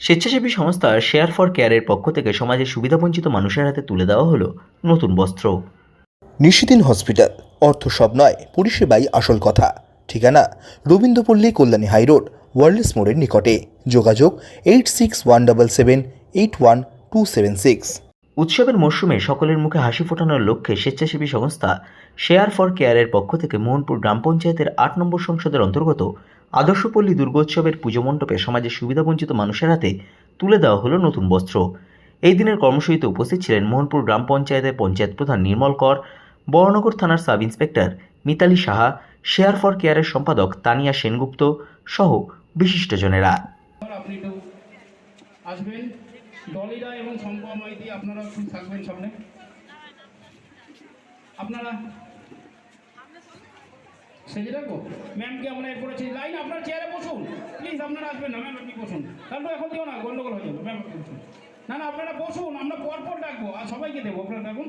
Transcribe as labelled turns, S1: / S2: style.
S1: স্বেচ্ছাসেবী সংস্থা share for কেয়ারের পক্ষ থেকে সমাজের সুবিধাবঞ্চিত মানুষের হাতে তুলে দেওয়া হলো নতুন বস্ত্র।
S2: নিশিদিন হসপিটাল, অর্থ সব নয়, পরিষেবাই আসল কথা। ঠিকানা, রবীন্দ্রপল্লী কল্যাণী হাইরোড ওয়ার্ল্ডস মোড়ের নিকটে। যোগাযোগ, eight six one double seven, eight one two seven six.
S1: উৎসবের মরশুমে সকলের মুখে হাসি ফোটানোর লক্ষ্যে স্বেচ্ছাসেবী সংস্থা শেয়ার ফর কেয়ারের পক্ষ থেকে মোহনপুর গ্রাম পঞ্চায়েতের আট নম্বর সংসদের অন্তর্গত আদর্শপল্লী দুর্গোৎসবের পুজো মণ্ডপে সমাজের সুবিধাবঞ্চিত মানুষের হাতে তুলে দেওয়া হলো নতুন বস্ত্র। এই দিনের কর্মসূচিতে উপস্থিত ছিলেন মোহনপুর গ্রাম পঞ্চায়েতের পঞ্চায়েত প্রধান নির্মল কর, বড়নগর থানার sub inspector Mitali Saha, share for কেয়ারের সম্পাদক তানিয়া সেনগুপ্ত সহ বিশিষ্টজনেরা।
S3: আসবেন ডলিরা এবং সম্পা মাইতি আপনারা একটু থাকবেন সামনে। আপনারা? সেজে রাখব ম্যামকে আমরা এর করেছি। লাইন আপনার চেয়ারে বসুন। প্লিজ আপনারা আসবেন না। ম্যাম আপনি বসুন। তারপর এখন দিও না, গন্ডগোল হয়ে যাবে। ম্যাম আপনি বসুন। না না, আপনারা বসুন, আমরা পরপর ডাকবো। আর সবাইকে দেবো। আপনারা ডাকুন।